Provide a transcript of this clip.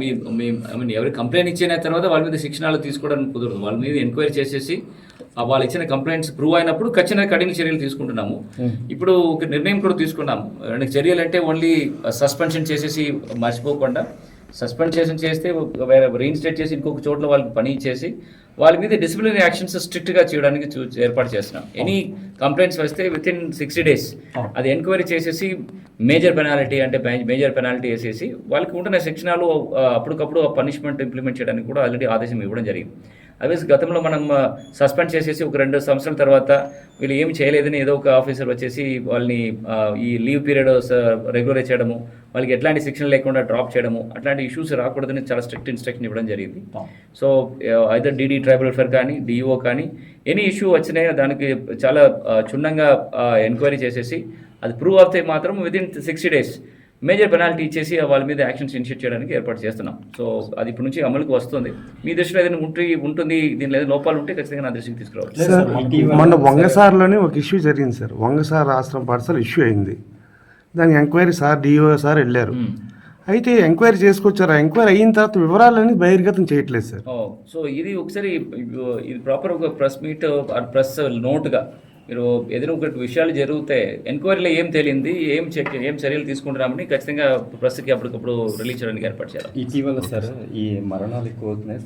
మీ మీ I mean ఎవరి complaint ఇచ్చిన తర్వాత వాళ్ళ మీద శిక్షణలు తీసుకోవడానికి కుదరదు. వాళ్ళ మీద ఎంక్వైరీ చేసేసి ఆ వాళ్ళు ఇచ్చిన కంప్లైంట్స్ ప్రూవ్ అయినప్పుడు ఖచ్చితంగా కఠిన చర్యలు తీసుకుంటున్నాము. ఇప్పుడు ఒక నిర్ణయం కూడా తీసుకున్నాము. చర్యలు అంటే ఓన్లీ సస్పెన్షన్ చేసేసి మర్చిపోకుండా సస్పెన్షన్ చేస్తే ఒక వేరే రీఇన్స్టేట్ చేసి ఇంకొక చోట్ల వాళ్ళకి పని ఇచ్చేసి వాళ్ళ మీద డిసిప్లినరీ యాక్షన్స్ స్ట్రిక్ట్గా చేయడానికి చూ ఏర్పాటు చేస్తున్నాం. ఎనీ కంప్లైంట్స్ వస్తే విత్ ఇన్ సిక్స్టీ డేస్ అది ఎంక్వైరీ చేసేసి మేజర్ పెనాలిటీ అంటే మేజర్ పెనాలిటీ వేసేసి వాళ్ళకి ఉంటున్న శిక్షణలు ఆ, అప్పటికప్పుడు పనిష్మెంట్ ఇంప్లిమెంట్ చేయడానికి కూడా ఆల్రెడీ ఆదేశం ఇవ్వడం జరిగింది. అదే గతంలో మనం సస్పెండ్ చేసేసి ఒక రెండు సంవత్సరాల తర్వాత వీళ్ళు ఏమి చేయలేదని ఏదో ఒక ఆఫీసర్ వచ్చేసి వాళ్ళని ఈ లీవ్ పీరియడ్ రెగ్యులర్ చేయడము వాళ్ళకి ఎట్లాంటి శిక్షణ లేకుండా డ్రాప్ చేయడము అట్లాంటి ఇష్యూస్ రాకూడదని చాలా స్ట్రిక్ట్ ఇన్స్ట్రక్షన్ ఇవ్వడం జరిగింది. So either DD tribal welfare కానీ డిఓ కానీ ఎనీ ఇష్యూ వచ్చినాయో దానికి చాలా క్షుణ్ణంగా ఎంక్వైరీ చేసేసి అది ప్రూవ్ అవుతే మాత్రం within sixty days. Major penalty ఇచ్చేసి వాళ్ళ మీద యాక్షన్స్ ఇనిషియేట్ చేయడానికి ఏర్పాటు చేస్తున్నాం. సో అది ఇప్పటి నుంచి అమలుకి వస్తుంది. మీ దృష్టిలో ఏదైనా ఉంటే ఉంటుంది దీనిలో ఏదైనా లోపాలు ఉంటే ఖచ్చితంగా నా దృష్టికి తీసుకురావచ్చు. సార్ మొన్న వంగసార్లోనే ఒక ఇష్యూ జరిగింది సార్. వంగసార్ ఆశ్రమ పాఠశాల ఇష్యూ అయింది. దానికి ఎంక్వైరీ సార్ డిఓ సార్ వెళ్ళారు. అయితే ఎంక్వైరీ చేసుకొచ్చారు. ఎంక్వైరీ అయిన తర్వాత వివరాలన్నీ బహిర్గతం చేయట్లేదు సార్. ఓ, సో ఇది ఒకసారి ఇది ప్రాపర్ ఒక ప్రెస్ మీట్ ప్రెస్ నోట్గా మీరు ఏదైనా ఒకటి విషయాలు జరిగితే ఎంక్వైరీలో ఏం తేలింది ఏం చెక్ ఏం చర్యలు తీసుకుంటున్నామని ఖచ్చితంగా ప్రస్తుతకి అప్పటికప్పుడు రిలీజ్ చేయడానికి ఏర్పాటు చేయాలి ఇటీవల సార్ ఈ మరణాలు ఎక్కువ అవుతున్నాయి